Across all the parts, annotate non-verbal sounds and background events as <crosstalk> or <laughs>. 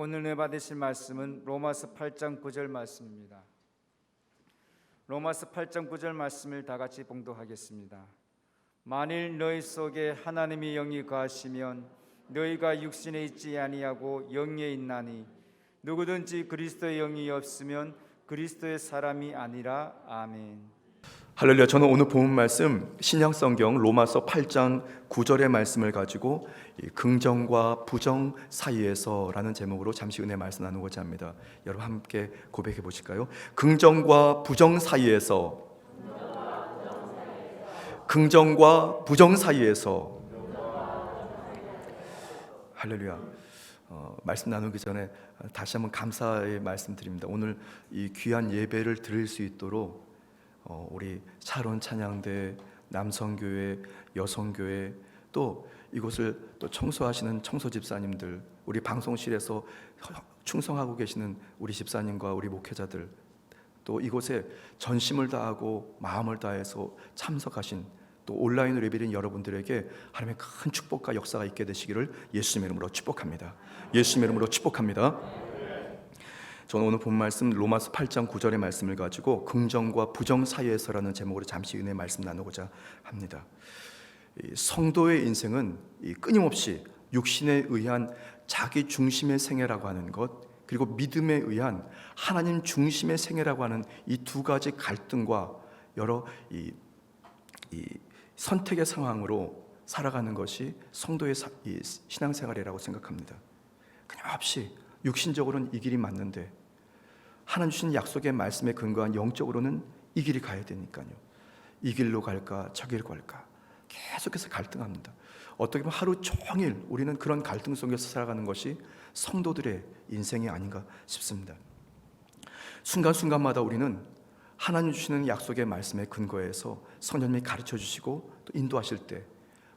오늘 내 받으실 말씀은 로마서 8장 9절 말씀입니다. 로마서 8장 9절 말씀을 다 같이 봉독하겠습니다. 만일 너희 속에 하나님의 영이 거하시면 너희가 육신에 있지 아니하고 영에 있나니 누구든지 그리스도의 영이 없으면 그리스도의 사람이 아니라 아멘. 할렐루야. 저는 오늘 본 말씀 신약 성경 로마서 8장 9절의 말씀을 가지고 이 긍정과 부정 사이에서라는 제목으로 잠시 은혜 말씀 나누고자 합니다. 여러분 함께 고백해 보실까요? 긍정과 부정 사이에서 긍정과 부정 사이에서 할렐루야. 어, 말씀 나누기 전에 다시 한번 감사의 말씀 드립니다. 오늘 이 귀한 예배를 드릴 수 있도록 어, 우리 차론 찬양대, 남성교회, 여성교회 또 이곳을 또 청소하시는 청소 집사님들, 우리 방송실에서 충성하고 계시는 우리 집사님과 우리 목회자들, 또 이곳에 전심을 다하고 마음을 다해서 참석하신 또 온라인으로 예배드린 여러분들에게 하나님의 큰 축복과 역사가 있게 되시기를 예수님의 이름으로 축복합니다. 예수님의 이름으로 축복합니다. 저는 오늘 본 말씀 로마서 8장 9절의 말씀을 가지고 긍정과 부정 사이에서라는 제목으로 잠시 은혜 말씀 나누고자 합니다. 이 성도의 인생은 이 끊임없이 육신에 의한 자기 중심의 생애라고 하는 것 그리고 믿음에 의한 하나님 중심의 생애라고 하는 이 두 가지 갈등과 여러 이, 이 선택의 상황으로 살아가는 것이 성도의 사- 이 신앙생활이라고 생각합니다. 끊임없이 육신적으로는 이 길이 맞는데 하나님 주신 약속의 말씀에 근거한 영적으로는 이 길이 가야 되니까요. 이 길로 갈까 저 길로 갈까 계속해서 갈등합니다. 어떻게 보면 하루 종일 우리는 그런 갈등 속에서 살아가는 것이 성도들의 인생이 아닌가 싶습니다. 순간순간마다 우리는 하나님 주시는 약속의 말씀에 근거해서 성령님이 가르쳐 주시고 또 인도하실 때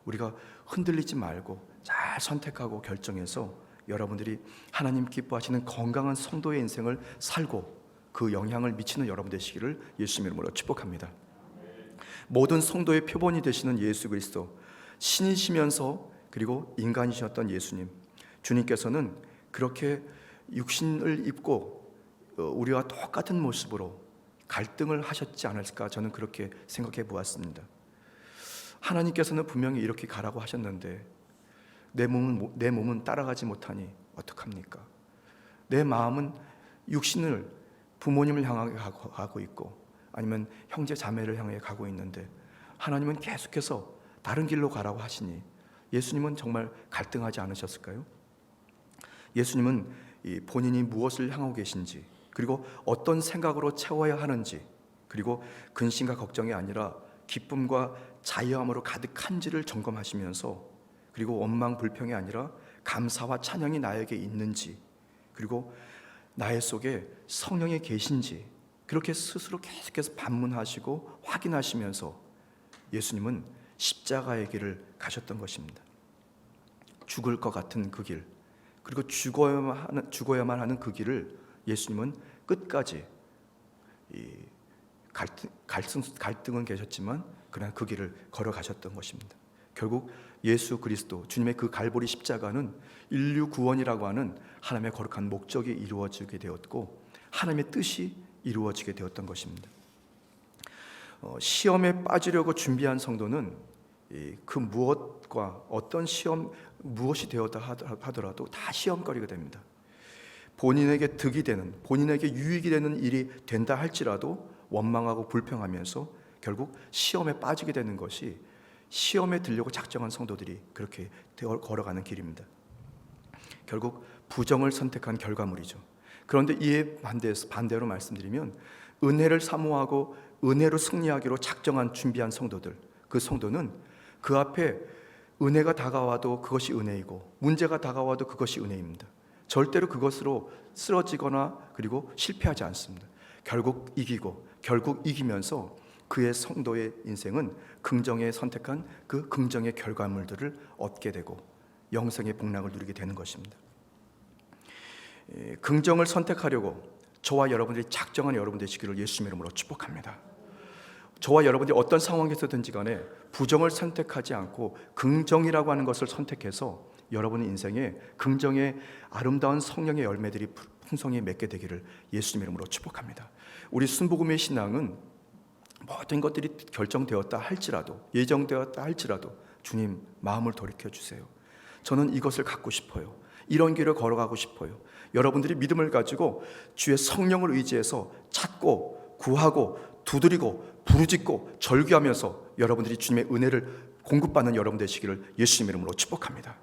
우리가 흔들리지 말고 잘 선택하고 결정해서 여러분들이 하나님 기뻐하시는 건강한 성도의 인생을 살고 그 영향을 미치는 여러분 되시기를 예수님의 이름으로 축복합니다. 모든 성도의 표본이 되시는 예수 그리스도 신이시면서 그리고 인간이셨던 예수님 주님께서는 그렇게 육신을 입고 어, 우리와 똑같은 모습으로 갈등을 하셨지 않을까 저는 그렇게 생각해 보았습니다. 하나님께서는 분명히 이렇게 가라고 하셨는데 내 몸은 모- 내 몸은 따라가지 못하니 어떡합니까? 내 마음은 육신을 부모님을 향하게 가고- 있고 아니면 형제 자매를 향해 가고 있는데 하나님은 계속해서 다른 길로 가라고 하시니 예수님은 정말 갈등하지 않으셨을까요? 예수님은 이 본인이 무엇을 향하고 계신지 그리고 어떤 생각으로 채워야 하는지 그리고 근심과 걱정이 아니라 기쁨과 자유함으로 가득한지를 점검하시면서 그리고 원망 불평이 아니라 감사와 찬양이 나에게 있는지 그리고 나의 속에 성령이 계신지 그렇게 스스로 계속해서 반문하시고 확인하시면서 예수님은 십자가의 길을 가셨던 것입니다. 죽을 것 같은 그 길, 그리고 죽어야만 하는, 죽어야만 하는 그 길을 예수님은 끝까지 이 갈등, 갈등, 갈등은 계셨지만 그러나 그 길을 걸어가셨던 것입니다. 결국 예수 그리스도 주님의 그 갈보리 십자가는 인류 구원이라고 하는 하나님의 거룩한 목적이 이루어지게 되었고 하나님의 뜻이 이루어지게 되었던 것입니다. 어, 시험에 빠지려고 준비한 성도는 이, 그 무엇과 어떤 시험 무엇이 되었다 하더- 하더라도 다 시험거리가 됩니다. 본인에게 득이 되는 본인에게 유익이 되는 일이 된다 할지라도 원망하고 불평하면서 결국 시험에 빠지게 되는 것이 시험에 들려고 작정한 성도들이 그렇게 걸어가는 길입니다. 결국 부정을 선택한 결과물이죠. 그런데 이에 반대해서 반대로 말씀드리면 은혜를 사모하고 은혜로 승리하기로 작정한 준비한 성도들 그 성도는 그 앞에 은혜가 다가와도 그것이 은혜이고 문제가 다가와도 그것이 은혜입니다. 절대로 그것으로 쓰러지거나 그리고 실패하지 않습니다. 결국 이기고 결국 이기면서 그의 성도의 인생은 긍정에 선택한 그 긍정의 결과물들을 얻게 되고 영생의 복락을 누리게 되는 것입니다. 예, 긍정을 선택하려고 저와 여러분들이 작정한 여러분 되시기를 예수님의 이름으로 축복합니다. 저와 여러분들이 어떤 상황에서든지 간에 부정을 선택하지 않고 긍정이라고 하는 것을 선택해서 여러분 인생에 긍정의 아름다운 성령의 열매들이 풍성히 맺게 되기를 예수님 이름으로 축복합니다. 우리 순복음의 신앙은 모든 것들이 결정되었다 할지라도 예정되었다 할지라도 주님 마음을 돌이켜 주세요. 저는 이것을 갖고 싶어요. 이런 길을 걸어가고 싶어요. 여러분들이 믿음을 가지고 주의 성령을 의지해서 찾고 구하고 두드리고 부르짖고 절규하면서 여러분들이 주님의 은혜를 공급받는 여러분 되시기를 예수님 이름으로 축복합니다.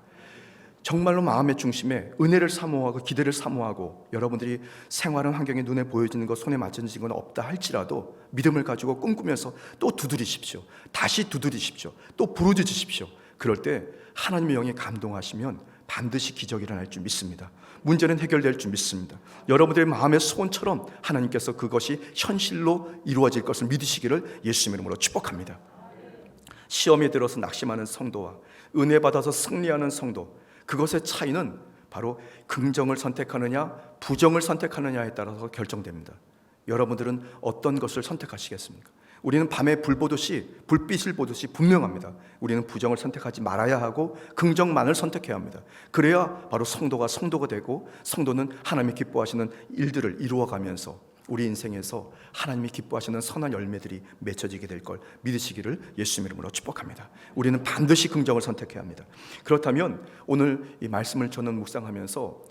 정말로 마음의 중심에 은혜를 사모하고 기대를 사모하고 여러분들이 생활은 환경에 눈에 보여지는 것 손에 맞춰지는 건 없다 할지라도 믿음을 가지고 꿈꾸면서 또 두드리십시오. 다시 두드리십시오. 또 부르짖으십시오. 그럴 때 하나님의 영이 감동하시면 반드시 기적이 일어날 줄 믿습니다. 문제는 해결될 줄 믿습니다. 여러분들의 마음의 소원처럼 하나님께서 그것이 현실로 이루어질 것을 믿으시기를 예수님 이름으로 축복합니다. 시험에 들어서 낙심하는 성도와 은혜 받아서 승리하는 성도 그것의 차이는 바로 긍정을 선택하느냐 부정을 선택하느냐에 따라서 결정됩니다. 여러분들은 어떤 것을 선택하시겠습니까? 우리는 밤에 불 보듯이 불빛을 보듯이 분명합니다. 우리는 부정을 선택하지 말아야 하고 긍정만을 선택해야 합니다. 그래야 바로 성도가 성도가 되고 성도는 하나님이 기뻐하시는 일들을 이루어가면서 우리 인생에서 하나님이 기뻐하시는 선한 열매들이 맺혀지게 될 걸 믿으시기를 예수 이름으로 축복합니다. 우리는 반드시 긍정을 선택해야 합니다. 그렇다면 오늘 이 말씀을 저는 묵상하면서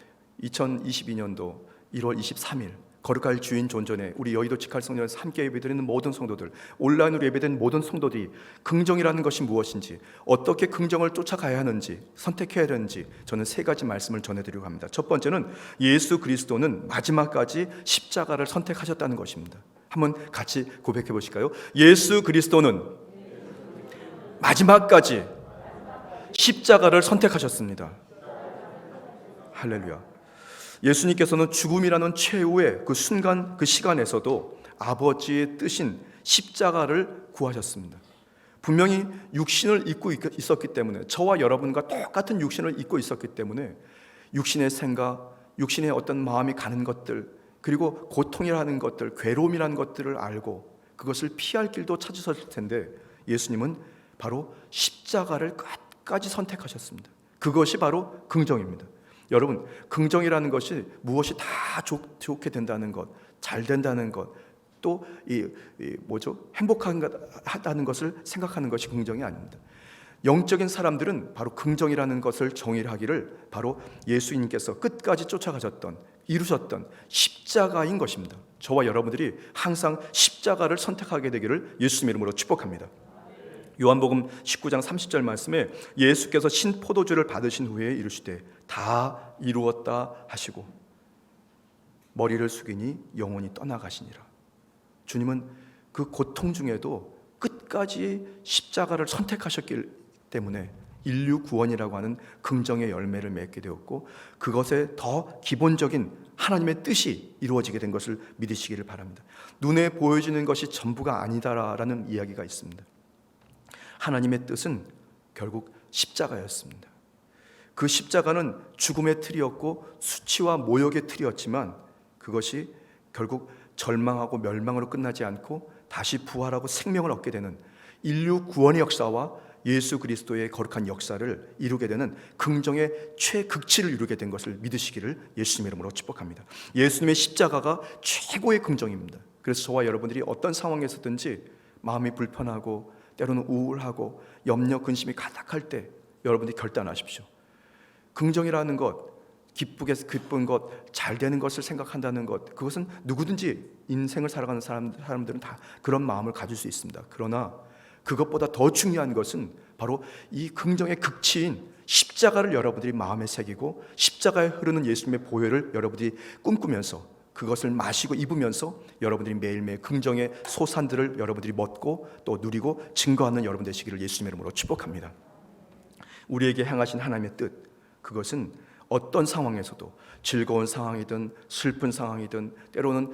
2022년도 1월 23일 거룩할 주인 존전에 우리 여의도 직할 성전에서 함께 예배드리는 모든 성도들 온라인으로 예배된 모든 성도들이 긍정이라는 것이 무엇인지 어떻게 긍정을 쫓아가야 하는지 선택해야 되는지 저는 세 가지 말씀을 전해드리고 합니다. 첫 번째는 예수 그리스도는 마지막까지 십자가를 선택하셨다는 것입니다. 한번 같이 고백해 보실까요? 예수 그리스도는 마지막까지 십자가를 선택하셨습니다. 할렐루야 예수님께서는 죽음이라는 최후의 그 순간 그 시간에서도 아버지의 뜻인 십자가를 구하셨습니다. 분명히 육신을 입고 있었기 때문에 저와 여러분과 똑같은 육신을 입고 있었기 때문에 육신의 생각, 육신의 어떤 마음이 가는 것들 그리고 고통이라는 것들, 괴로움이라는 것들을 알고 그것을 피할 길도 찾으셨을 텐데 예수님은 바로 십자가를 끝까지 선택하셨습니다. 그것이 바로 긍정입니다. 여러분 긍정이라는 것이 무엇이 다 좋, 좋게 된다는 것, 잘 된다는 것, 또이 뭐죠 행복하다는 것을 생각하는 것이 긍정이 아닙니다. 영적인 사람들은 바로 긍정이라는 것을 정의하기를 바로 예수님께서 끝까지 쫓아가셨던 이루셨던 십자가인 것입니다. 저와 여러분들이 항상 십자가를 선택하게 되기를 예수님 이름으로 축복합니다. 요한복음 19장 30절 말씀에 예수께서 신 포도주를 받으신 후에 이르시되 다 이루었다 하시고 머리를 숙이니 영혼이 떠나가시니라. 주님은 그 고통 중에도 끝까지 십자가를 선택하셨기 때문에 인류 구원이라고 하는 긍정의 열매를 맺게 되었고 그것에 더 기본적인 하나님의 뜻이 이루어지게 된 것을 믿으시기를 바랍니다. 눈에 보여지는 것이 전부가 아니다라는 이야기가 있습니다. 하나님의 뜻은 결국 십자가였습니다. 그 십자가는 죽음의 틀이었고 수치와 모욕의 틀이었지만 그것이 결국 절망하고 멸망으로 끝나지 않고 다시 부활하고 생명을 얻게 되는 인류 구원의 역사와 예수 그리스도의 거룩한 역사를 이루게 되는 긍정의 최극치를 이루게 된 것을 믿으시기를 예수님 이름으로 축복합니다. 예수님의 십자가가 최고의 긍정입니다. 그래서 저와 여러분들이 어떤 상황에서든지 마음이 불편하고 때로는 우울하고 염려 근심이 가득할 때 여러분들이 결단하십시오. 긍정이라는 것, 기쁘게 기쁜 것, 잘 되는 것을 생각한다는 것, 그것은 누구든지 인생을 살아가는 사람, 사람들은 다 그런 마음을 가질 수 있습니다. 그러나 그것보다 더 중요한 것은 바로 이 긍정의 극치인 십자가를 여러분들이 마음에 새기고 십자가에 흐르는 예수님의 보혈을 여러분들이 꿈꾸면서 그것을 마시고 입으면서 여러분들이 매일매일 긍정의 소산들을 여러분들이 먹고 또 누리고 증거하는 여러분 되시기를 예수님의 이름으로 축복합니다. 우리에게 향하신 하나님의 뜻 그것은 어떤 상황에서도 즐거운 상황이든 슬픈 상황이든 때로는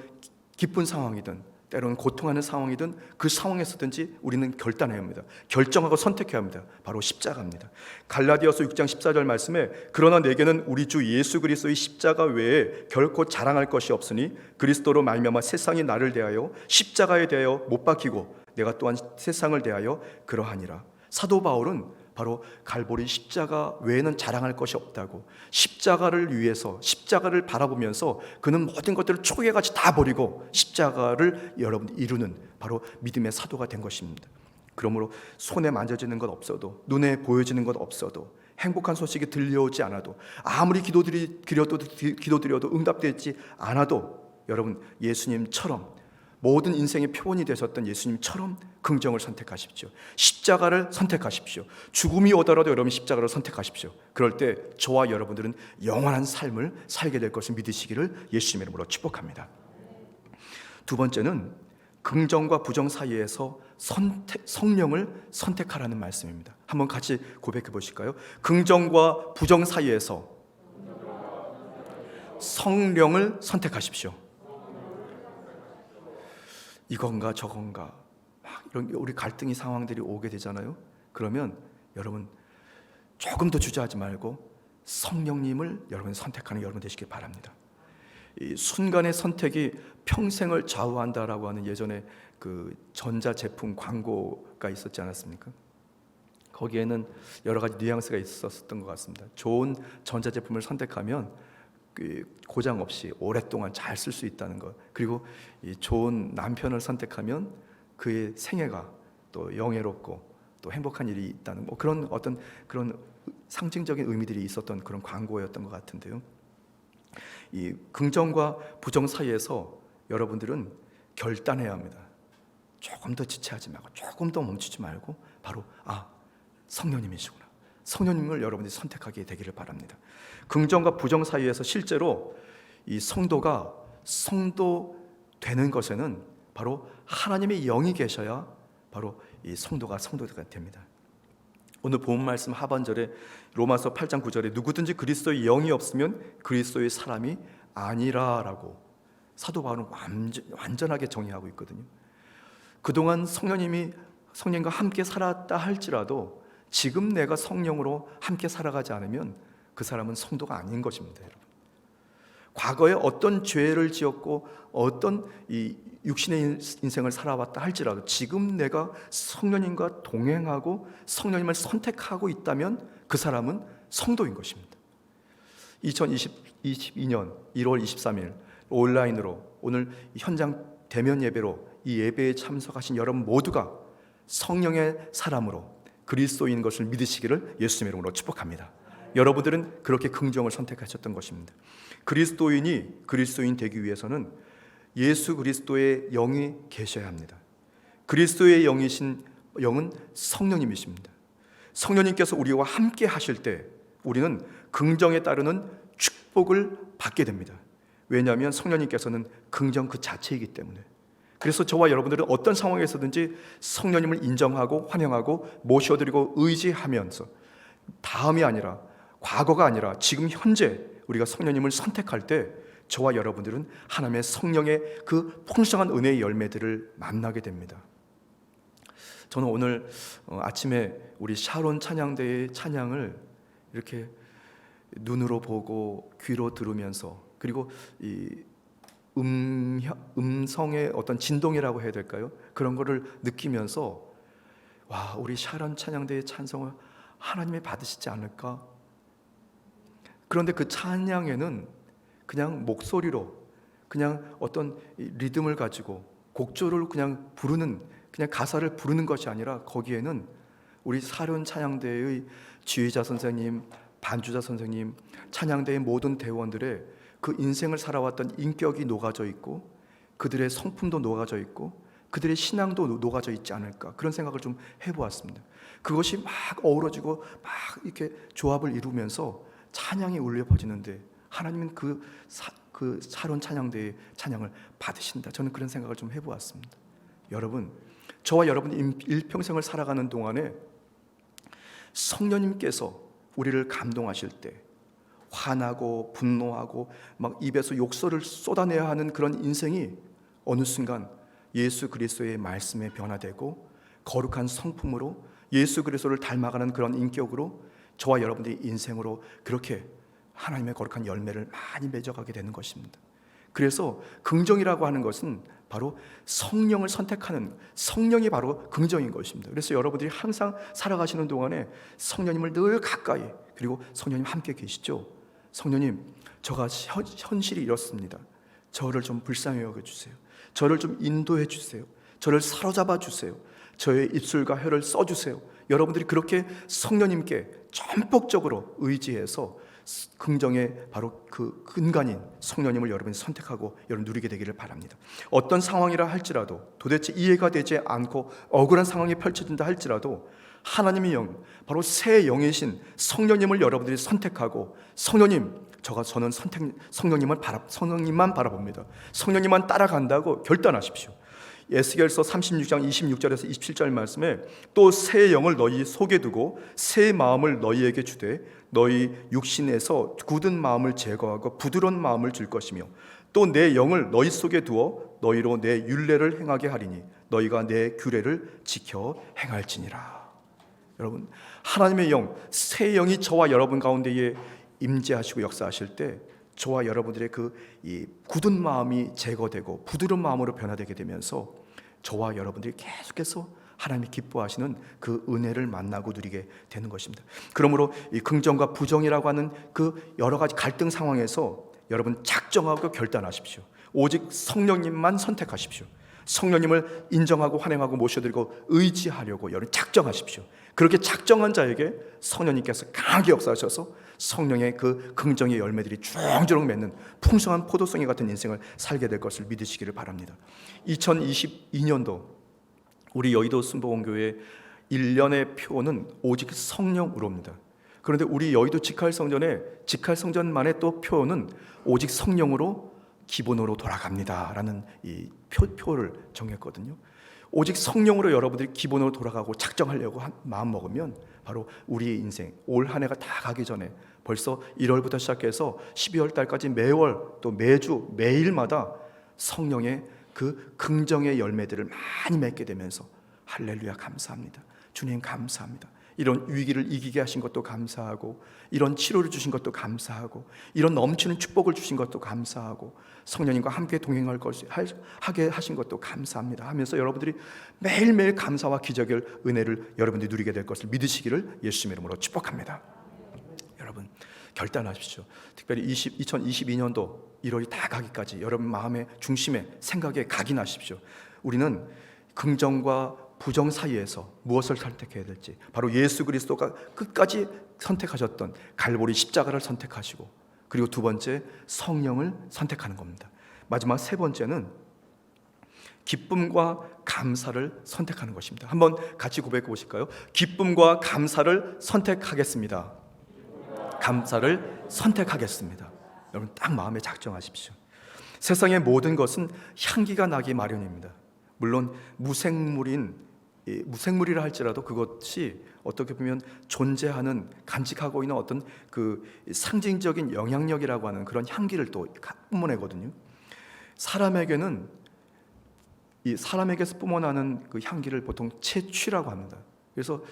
기쁜 상황이든 때로는 고통하는 상황이든 그 상황에서든지 우리는 결단해야 합니다. 결정하고 선택해야 합니다. 바로 십자가입니다. 갈라디아서 6장 14절 말씀에 그러나 내게는 우리 주 예수 그리스도의 십자가 외에 결코 자랑할 것이 없으니 그리스도로 말미암아 세상이 나를 대하여 십자가에 대하여 못 박히고 내가 또한 세상을 대하여 그러하니라. 사도 바울은 바로 갈보리 십자가 외에는 자랑할 것이 없다고 십자가를 위해서 십자가를 바라보면서 그는 모든 것들을 초계같이 다 버리고 십자가를 여러분 이루는 바로 믿음의 사도가 된 것입니다. 그러므로 손에 만져지는 것 없어도 눈에 보여지는 것 없어도 행복한 소식이 들려오지 않아도 아무리 기도드리 드려도 기도드려도 응답되지 않아도 여러분 예수님처럼 모든 인생의 표본이 되셨던 예수님처럼 긍정을 선택하십시오. 십자가를 선택하십시오. 죽음이 오더라도 여러분 십자가를 선택하십시오. 그럴 때 저와 여러분들은 영원한 삶을 살게 될 것을 믿으시기를 예수님의 이름으로 축복합니다. 두 번째는 긍정과 부정 사이에서 선택, 성령을 선택하라는 말씀입니다. 한번 같이 고백해 보실까요? 긍정과 부정 사이에서 성령을 선택하십시오. 이건가 저건가 막 이런 우리 갈등이 상황들이 오게 되잖아요. 그러면 여러분 조금 더 주저하지 말고 성령님을 여러분 선택하는 여러분 되시길 바랍니다. 이 순간의 선택이 평생을 좌우한다라고 하는 예전에 그 전자 제품 광고가 있었지 않았습니까? 거기에는 여러 가지 뉘앙스가 있었던 것 같습니다. 좋은 전자 제품을 선택하면 그 고장 없이 오랫동안 잘 쓸 수 있다는 것. 그리고 이 좋은 남편을 선택하면 그의 생애가 또 영예롭고 또 행복한 일이 있다는 뭐 그런 어떤 그런 상징적인 의미들이 있었던 그런 광고였던 것 같은데요. 이 긍정과 부정 사이에서 여러분들은 결단해야 합니다. 조금 더 지체하지 말고 조금 더 멈추지 말고 바로 아 성령님이시구나. 성령님을 여러분들이 선택하게 되기를 바랍니다. 긍정과 부정 사이에서 실제로 이 성도가 성도 되는 것에는 바로 하나님의 영이 계셔야 바로 이 성도가 성도가 됩니다. 오늘 본 말씀 하반절에 로마서 8장 9절에 누구든지 그리스도의 영이 없으면 그리스도의 사람이 아니라라고 사도 바울은 완전, 완전하게 정의하고 있거든요. 그동안 성령님이 성령과 함께 살았다 할지라도 지금 내가 성령으로 함께 살아가지 않으면 그 사람은 성도가 아닌 것입니다, 여러분. 과거에 어떤 죄를 지었고 어떤 이 육신의 인생을 살아왔다 할지라도 지금 내가 성령님과 동행하고 성령님을 선택하고 있다면 그 사람은 성도인 것입니다. 2022년 1월 23일 온라인으로 오늘 현장 대면 예배로 이 예배에 참석하신 여러분 모두가 성령의 사람으로 그리스도인 것을 믿으시기를 예수님의 이름으로 축복합니다. 여러분들은 그렇게 긍정을 선택하셨던 것입니다. 그리스도인이 그리스도인 되기 위해서는 예수 그리스도의 영이 계셔야 합니다. 그리스도의 영이신 영은 성령님이십니다. 성령님께서 우리와 함께 하실 때 우리는 긍정에 따르는 축복을 받게 됩니다. 왜냐하면 성령님께서는 긍정 그 자체이기 때문에. 그래서 저와 여러분들은 어떤 상황에서든지 성령님을 인정하고 환영하고 모셔드리고 의지하면서 다음이 아니라 과거가 아니라 지금 현재 우리가 성령님을 선택할 때 저와 여러분들은 하나님의 성령의 그 풍성한 은혜의 열매들을 만나게 됩니다. 저는 오늘 어, 아침에 우리 샤론 찬양대의 찬양을 이렇게 눈으로 보고 귀로 들으면서 그리고 이 음, 음성의 어떤 진동이라고 해야 될까요? 그런 거를 느끼면서 와 우리 샤론 찬양대의 찬성을 하나님이 받으시지 않을까? 그런데 그 찬양에는 그냥 목소리로 그냥 어떤 리듬을 가지고 곡조를 그냥 부르는 그냥 가사를 부르는 것이 아니라 거기에는 우리 사륜 찬양대의 지휘자 선생님, 반주자 선생님, 찬양대의 모든 대원들의 그 인생을 살아왔던 인격이 녹아져 있고 그들의 성품도 녹아져 있고 그들의 신앙도 녹아져 있지 않을까 그런 생각을 좀 해보았습니다. 그것이 막 어우러지고 막 이렇게 조합을 이루면서 찬양이 울려 퍼지는데 하나님은 그, 사, 그 사론 찬양대의 찬양을 받으신다. 저는 그런 생각을 좀 해보았습니다. 여러분, 저와 여러분이 일평생을 살아가는 동안에 성령님께서 우리를 감동하실 때 화나고 분노하고 막 입에서 욕설을 쏟아내야 하는 그런 인생이 어느 순간 예수 그리스도의 말씀에 변화되고 거룩한 성품으로 예수 그리스도를 닮아가는 그런 인격으로 저와 여러분들의 인생으로 그렇게 하나님의 거룩한 열매를 많이 맺어가게 되는 것입니다. 그래서 긍정이라고 하는 것은 바로 성령을 선택하는 성령이 바로 긍정인 것입니다. 그래서 여러분들이 항상 살아가시는 동안에 성령님을 늘 가까이 그리고 성령님 함께 계시죠. 성령님, 저가 현, 현실이 이렇습니다. 저를 좀 불쌍히 여겨 주세요. 저를 좀 인도해 주세요. 저를 사로잡아 주세요. 저의 입술과 혀를 써 주세요. 여러분들이 그렇게 성령님께 전폭적으로 의지해서 긍정의 바로 그 근간인 성령님을 여러분이 선택하고 여러분 누리게 되기를 바랍니다. 어떤 상황이라 할지라도 도대체 이해가 되지 않고 억울한 상황이 펼쳐진다 할지라도 하나님의 영, 바로 새 영이신 성령님을 여러분들이 선택하고 성령님, 저가 저는 선택 성령님을 바라 성령님만 바라봅니다. 성령님만 따라간다고 결단하십시오. 에스겔서 36장 26절에서 27절 말씀에 또 새 영을 너희 속에 두고 새 마음을 너희에게 주되 너희 육신에서 굳은 마음을 제거하고 부드러운 마음을 줄 것이며 또 내 영을 너희 속에 두어 너희로 내 율례를 행하게 하리니 너희가 내 규례를 지켜 행할지니라. 여러분 하나님의 영, 새 영이 저와 여러분 가운데에 임재하시고 역사하실 때 저와 여러분들의 그 이 굳은 마음이 제거되고 부드러운 마음으로 변화되게 되면서 저와 여러분들이 계속해서 하나님이 기뻐하시는 그 은혜를 만나고 누리게 되는 것입니다. 그러므로 이 긍정과 부정이라고 하는 그 여러 가지 갈등 상황에서 여러분 작정하고 결단하십시오. 오직 성령님만 선택하십시오. 성령님을 인정하고 환영하고 모셔드리고 의지하려고 여러분 작정하십시오. 그렇게 작정한 자에게 성령님께서 강하게 역사하셔서 성령의 그 긍정의 열매들이 주렁주렁 맺는 풍성한 포도송이 같은 인생을 살게 될 것을 믿으시기를 바랍니다. 2022년도 우리 여의도 순복음교회 1년의 표는 오직 성령으로입니다. 그런데 우리 여의도 직할성전의 직할성전만의 또 표는 오직 성령으로 기본으로 돌아갑니다라는 이 표, 표를 정했거든요. 오직 성령으로 여러분들이 기본으로 돌아가고 작정하려고 한 마음 먹으면 바로 우리의 인생 올 한 해가 다 가기 전에 벌써 1월부터 시작해서 12월 달까지 매월 또 매주 매일마다 성령의 그 긍정의 열매들을 많이 맺게 되면서 할렐루야 감사합니다. 주님 감사합니다. 이런 위기를 이기게 하신 것도 감사하고 이런 치료를 주신 것도 감사하고 이런 넘치는 축복을 주신 것도 감사하고 성령님과 함께 동행할 것을 하게 하신 것도 감사합니다 하면서 여러분들이 매일매일 감사와 기적의 은혜를 여러분들이 누리게 될 것을 믿으시기를 예수님 이름으로 축복합니다. 여러분 결단하십시오. 특별히 20, 2022년도 1월이 다 가기까지 여러분 마음의 중심에 생각에 각인하십시오. 우리는 긍정과 부정 사이에서 무엇을 선택해야 될지 바로 예수 그리스도가 끝까지 선택하셨던 갈보리 십자가를 선택하시고 그리고 두 번째 성령을 선택하는 겁니다. 마지막 세 번째는 기쁨과 감사를 선택하는 것입니다. 한번 같이 고백해 보실까요? 기쁨과 감사를 선택하겠습니다. 감사를 선택하겠습니다. 여러분 딱 마음에 작정하십시오. 세상의 모든 것은 향기가 나기 마련입니다. 물론 무생물인 이 무생물이라 할지라도 그것이 어떻게 보면 존재하는 간직하고 있는 어떤 그 상징적인 영향력이라고 하는 그런 향기를 또 뿜어내거든요. 사람에게는 이 사람에게서 뿜어나는 그 향기를 보통 채취라고 합니다. 그래서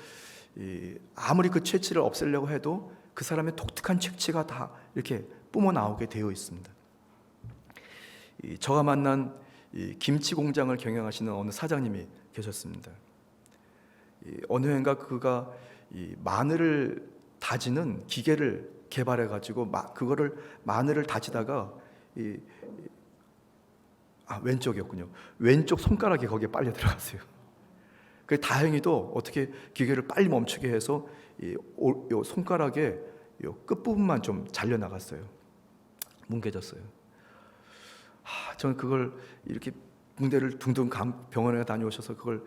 이 아무리 그 채취를 없애려고 해도 그 사람의 독특한 채취가 다 이렇게 뿜어 나오게 되어 있습니다. 이 저가 만난 이 김치 공장을 경영하시는 어느 사장님이 계셨습니다. 이 어느 해인가 그가 이 마늘을 다지는 기계를 개발해 가지고 그거를 마늘을 다지다가 이 아, 왼쪽이었군요. 왼쪽 손가락이 거기에 빨려 들어갔어요. 그 다행히도 어떻게 기계를 빨리 멈추게 해서 이요 손가락에 요 끝부분만 좀 잘려 나갔어요. 뭉개졌어요. 하, 저는 그걸 이렇게 붕대를 둥둥 감 병원에 다녀오셔서 그걸 이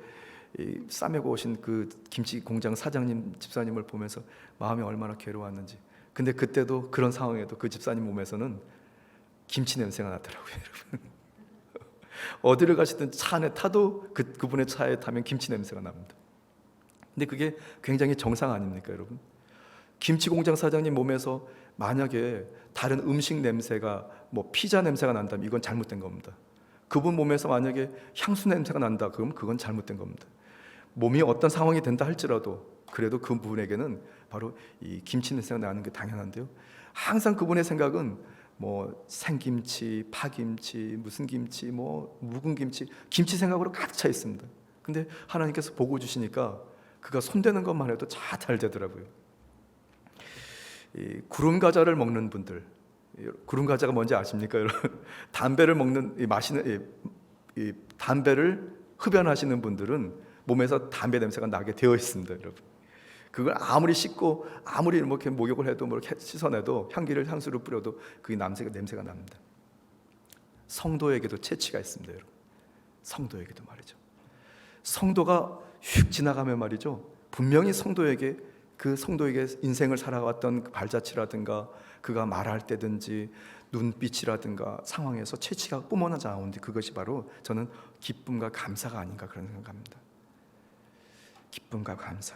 싸매고 오신 그 김치 공장 사장님 집사님을 보면서 마음이 얼마나 괴로웠는지. 근데 그때도 그런 상황에도 그 집사님 몸에서는 김치 냄새가 나더라고요, <laughs> 여러분. 어디를 가시든 차 안에 타도 그 그분의 차에 타면 김치 냄새가 납니다. 근데 그게 굉장히 정상 아닙니까, 여러분? 김치 공장 사장님 몸에서 만약에 다른 음식 냄새가 뭐 피자 냄새가 난다면 이건 잘못된 겁니다. 그분 몸에서 만약에 향수 냄새가 난다 그럼 그건 잘못된 겁니다. 몸이 어떤 상황이 된다 할지라도 그래도 그 분에게는 바로 이 김치 냄새가 나는 게 당연한데요. 항상 그분의 생각은 뭐 생김치, 파김치, 무슨 김치, 뭐 묵은 김치, 김치 생각으로 가득 차 있습니다. 근데 하나님께서 보고 주시니까 그가 손대는 것만 해도 다 잘 되더라고요. 이 구름 과자를 먹는 분들, 이 구름 과자가 뭔지 아십니까, 여러분? <laughs> 담배를 먹는 이 마시는 이, 이 담배를 흡연하시는 분들은 몸에서 담배 냄새가 나게 되어 있습니다, 여러분. 그걸 아무리 씻고 아무리 뭐 이렇게 목욕을 해도 뭐 씻어내도 향기를 향수를 뿌려도 그 냄새가 냄새가 납니다. 성도에게도 채취가 있습니다, 여러분. 성도에게도 말이죠. 성도가 휙 지나가면 말이죠. 분명히 성도에게 그 성도에게 인생을 살아왔던 그 발자취라든가 그가 말할 때든지 눈빛이라든가 상황에서 채취가 뿜어나 나오는데 그것이 바로 저는 기쁨과 감사가 아닌가 그런 생각합니다. 기쁨과 감사.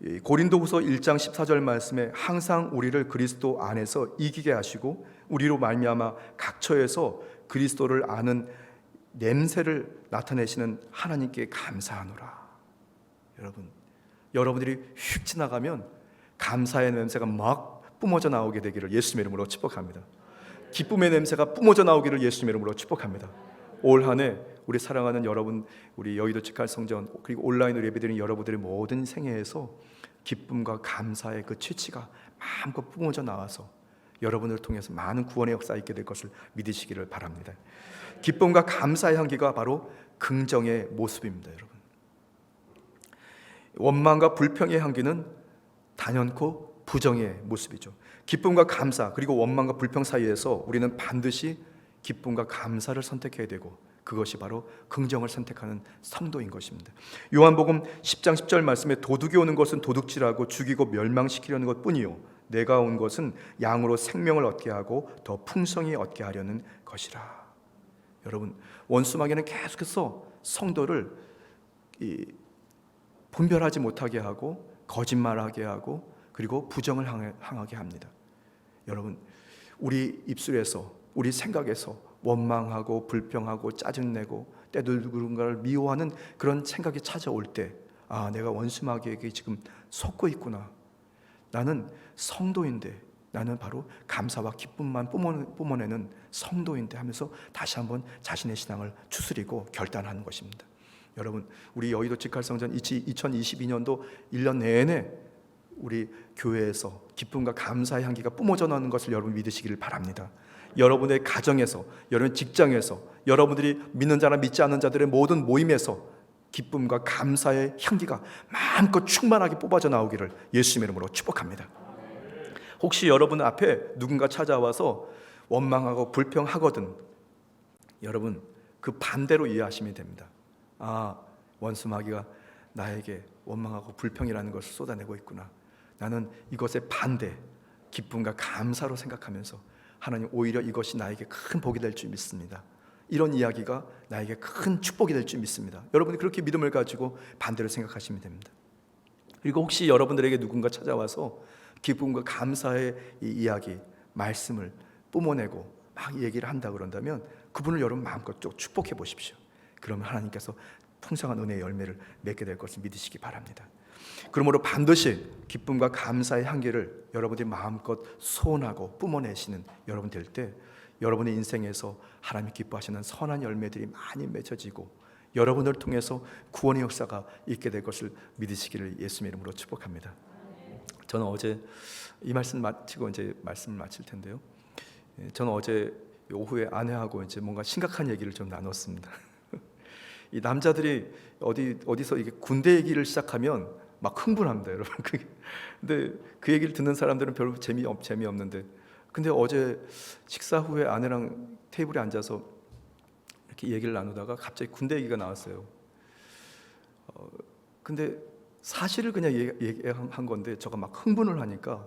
이 고린도후서 1장 14절 말씀에 항상 우리를 그리스도 안에서 이기게 하시고 우리로 말미암아 각처에서 그리스도를 아는 냄새를 나타내시는 하나님께 감사하노라. 여러분, 여러분들이 휙 지나가면 감사의 냄새가 막 뿜어져 나오게 되기를 예수님의 이름으로 축복합니다. 기쁨의 냄새가 뿜어져 나오기를 예수님의 이름으로 축복합니다. 올 한해 우리 사랑하는 여러분, 우리 여의도 직할 성전 그리고 온라인으로 예배드리는 여러분들의 모든 생애에서 기쁨과 감사의 그 취치가 마음껏 뿜어져 나와서 여러분을 통해서 많은 구원의 역사 있게 될 것을 믿으시기를 바랍니다. 기쁨과 감사의 향기가 바로 긍정의 모습입니다, 여러분. 원망과 불평의 향기는 단연코 부정의 모습이죠. 기쁨과 감사 그리고 원망과 불평 사이에서 우리는 반드시 기쁨과 감사를 선택해야 되고 그것이 바로 긍정을 선택하는 성도인 것입니다. 요한복음 10장 10절 말씀에 도둑이 오는 것은 도둑질하고 죽이고 멸망시키려는 것뿐이요 내가 온 것은 양으로 생명을 얻게 하고 더 풍성히 얻게 하려는 것이라. 여러분 원수마귀는 계속해서 성도를 이 분별하지 못하게 하고 거짓말하게 하고 그리고 부정을 향하게 합니다. 여러분 우리 입술에서 우리 생각에서 원망하고 불평하고 짜증내고 때도 누군가를 미워하는 그런 생각이 찾아올 때 아, 내가 원수마귀에게 지금 속고 있구나. 나는 성도인데 나는 바로 감사와 기쁨만 뿜어내- 뿜어내는 성도인데 하면서 다시 한번 자신의 신앙을 추스리고 결단하는 것입니다. 여러분, 우리 여의도 직할성전 2022년도 1년 내내 우리 교회에서 기쁨과 감사의 향기가 뿜어져 나오는 것을 여러분 믿으시기를 바랍니다. 여러분의 가정에서, 여러분 직장에서, 여러분들이 믿는 자나 믿지 않는 자들의 모든 모임에서 기쁨과 감사의 향기가 마음껏 충만하게 뽑아져 나오기를 예수님의 이름으로 축복합니다. 혹시 여러분 앞에 누군가 찾아와서 원망하고 불평하거든 여러분 그 반대로 이해하시면 됩니다. 아 원수 마귀가 나에게 원망하고 불평이라는 것을 쏟아내고 있구나. 나는 이것의 반대 기쁨과 감사로 생각하면서 하나님 오히려 이것이 나에게 큰 복이 될 줄 믿습니다. 이런 이야기가 나에게 큰 축복이 될 줄 믿습니다. 여러분이 그렇게 믿음을 가지고 반대로 생각하시면 됩니다. 그리고 혹시 여러분들에게 누군가 찾아와서 기쁨과 감사의 이 이야기, 말씀을 뿜어내고 막 얘기를 한다 그런다면 그분을 여러분 마음껏 쭉 축복해 보십시오. 그러면 하나님께서 풍성한 은혜의 열매를 맺게 될 것을 믿으시기 바랍니다. 그러므로 반드시 기쁨과 감사의 향기를 여러분들이 마음껏 소원하고 뿜어내시는 여러분 될 때 여러분의 인생에서 하나님이 기뻐하시는 선한 열매들이 많이 맺혀지고 여러분을 통해서 구원의 역사가 있게 될 것을 믿으시기를 예수님의 이름으로 축복합니다. 저는 어제 이 말씀 마치고 이제 말씀을 마칠 텐데요. 예, 저는 어제 오후에 아내하고 이제 뭔가 심각한 얘기를 좀 나눴습니다. <laughs> 이 남자들이 어디 어디서 이게 군대 얘기를 시작하면 막 흥분합니다, 여러분. <laughs> 그게- 근데 그 얘기를 듣는 사람들은 별로 재미 없 재미 없는데, 근데 어제 식사 후에 아내랑 테이블에 앉아서 이렇게 얘기를 나누다가 갑자기 군대 얘기가 나왔어요. 어, 근데 사실을 그냥 얘기- 얘기한 건데 저가 막 흥분을 하니까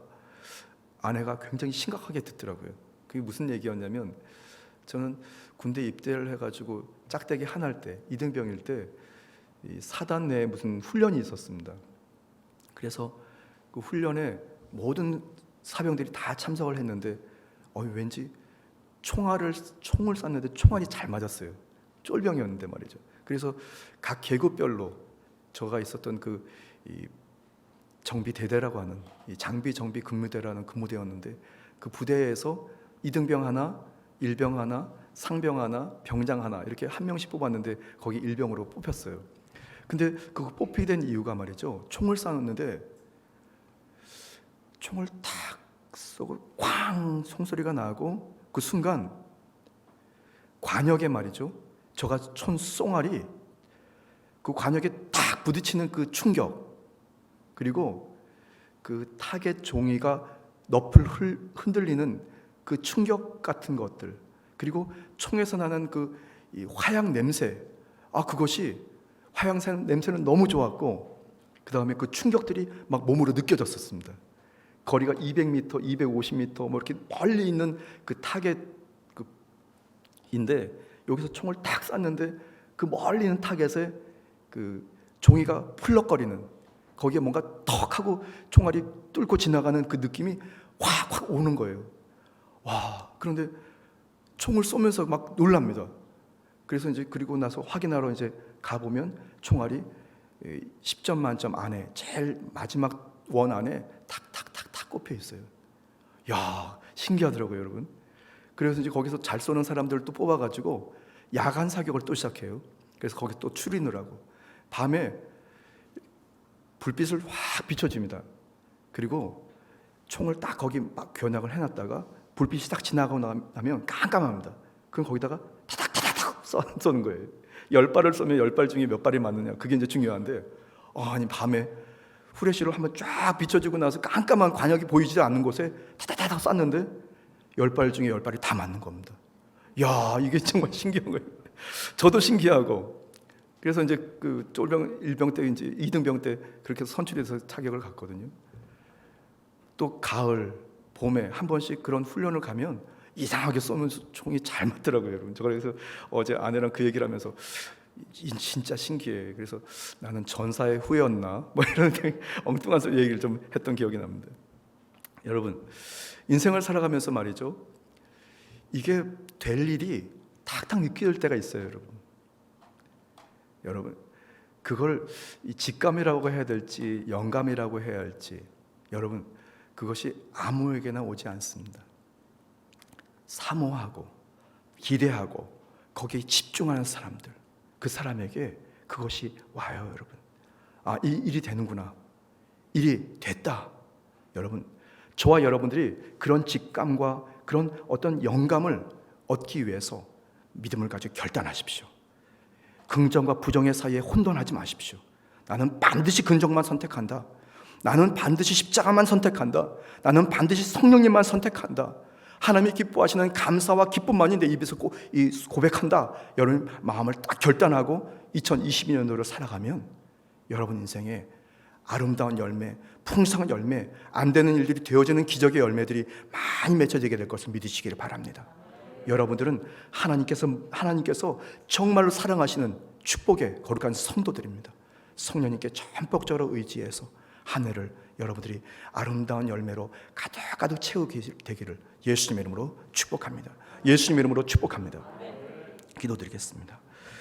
아내가 굉장히 심각하게 듣더라고요. 그게 무슨 얘기였냐면 저는 군대 입대를 해가지고 짝대기 한할 때 이등병일 때이 사단 내에 무슨 훈련이 있었습니다. 그래서 그 훈련에 모든 사병들이 다 참석을 했는데 어 왠지 총알을 총을 쐈는데 총알이 잘 맞았어요. 쫄병이었는데 말이죠. 그래서 각 계급별로 저가 있었던 그이 정비 대대라고 하는 이 장비 정비 근무대라는 근무대였는데 그 부대에서 이등병 하나, 일병 하나, 상병 하나, 병장 하나 이렇게 한 명씩 뽑았는데 거기 일병으로 뽑혔어요. 근데 그거 뽑히게 된 이유가 말이죠. 총을 쐈는데 총을 탁 쏘고 쾅 총소리가 나고 그 순간 관역에 말이죠. 저가 촌 쏘알이 그 관역에 딱 부딪히는 그 충격 그리고 그 타겟 종이가 흘- 흔들리는 그 충격 같은 것들 그리고 총에서 나는 그이 화약 냄새 아 그것이 새- 냄새는 너무 좋았고 그 다음에 그 충격들이 막 몸으로 느껴졌었습니다. 거리가 200m, 250m 뭐 이렇게 멀리 있는 그 타겟 그 인데 여기서 총을 딱 쐈는데 그 멀리 있는 타겟에 그 종이가 풀럭거리는 거기에 뭔가 턱 하고 총알이 뚫고 지나가는 그 느낌이 확 확 오는 거예요. 와 그런데 총을 쏘면서 막 놀랍니다. 그래서 이제 그리고 나서 확인하러 이제 가 보면 총알이 10점 만점 안에 제일 마지막 원 안에 탁탁탁탁 꼽혀 있어요. 야 신기하더라고요, 여러분. 그래서 이제 거기서 잘 쏘는 사람들을 또 뽑아가지고 야간 사격을 또 시작해요. 그래서 거기 또 추린을 하고 밤에 불빛을 확 비춰줍니다. 그리고 총을 딱 거기 막 겨냥을 해놨다가 불빛이 딱 지나가고 나- 나면 깜깜합니다. 그럼 거기다가 쏘- 쏘는 <laughs> 거예요. 열 발을 쏘면 열 발 중에 몇 발이 맞느냐 그게 이제 중요한데 어, 아니 밤에 후레쉬를 한번 쫙 비춰주고 나서 깜깜한 관역이 보이지 않는 곳에 타닥타닥 쐈는데 열 발 중에 열 발이 다 맞는 겁니다. 야 이게 <laughs> 정말 신기한 거예요. 저도 신기하고 그래서 이제 그 쫄병 일병 때 이제 이등병 때 그렇게 선출해서 타격을 갔거든요. 또 가을 봄에 한 번씩 그런 훈련을 가면 이상하게 쏘면 총이 잘 맞더라고요, 여러분. 저 그래서 어제 아내랑 그 얘기를 하면서 이 진짜 신기해. 그래서 나는 전사의 후예였나? 뭐 이런 <laughs> 엉뚱한 얘기를 좀 했던 기억이 납니다. 여러분, 인생을 살아가면서 말이죠. 이게 될 일이 탁탁 느껴질 때가 있어요, 여러분. 여러분, 그걸 이 직감이라고 해야 될지 영감이라고 해야 할지 여러분 그것이 아무에게나 오지 않습니다. 사모하고 기대하고 거기에 집중하는 사람들 그 사람에게 그것이 와요, 여러분. 아, 이 일이 되는구나. 일이 됐다. 여러분, 저와 여러분들이 그런 직감과 그런 어떤 영감을 얻기 위해서 믿음을 가지고 결단하십시오. 긍정과 부정의 사이에 혼돈하지 마십시오. 나는 반드시 긍정만 선택한다. 나는 반드시 십자가만 선택한다. 나는 반드시 성령님만 선택한다. 하나님이 기뻐하시는 감사와 기쁨만이 내 입에서 고, 이 고백한다. 여러분 마음을 딱 결단하고 2022년도를 살아가면 여러분 인생에 아름다운 열매, 풍성한 열매, 안 되는 일들이 되어지는 기적의 열매들이 많이 맺혀지게 될 것을 믿으시기를 바랍니다. 여러분들은 하나님께서 하나님께서 정말로 사랑하시는 축복의 거룩한 성도들입니다. 성령님께 전폭적으로 의지해서 한 해를 여러분들이 아름다운 열매로 가득 가득 채우게 되기를 예수님 이름으로 축복합니다. 예수님 이름으로 축복합니다. 기도드리겠습니다.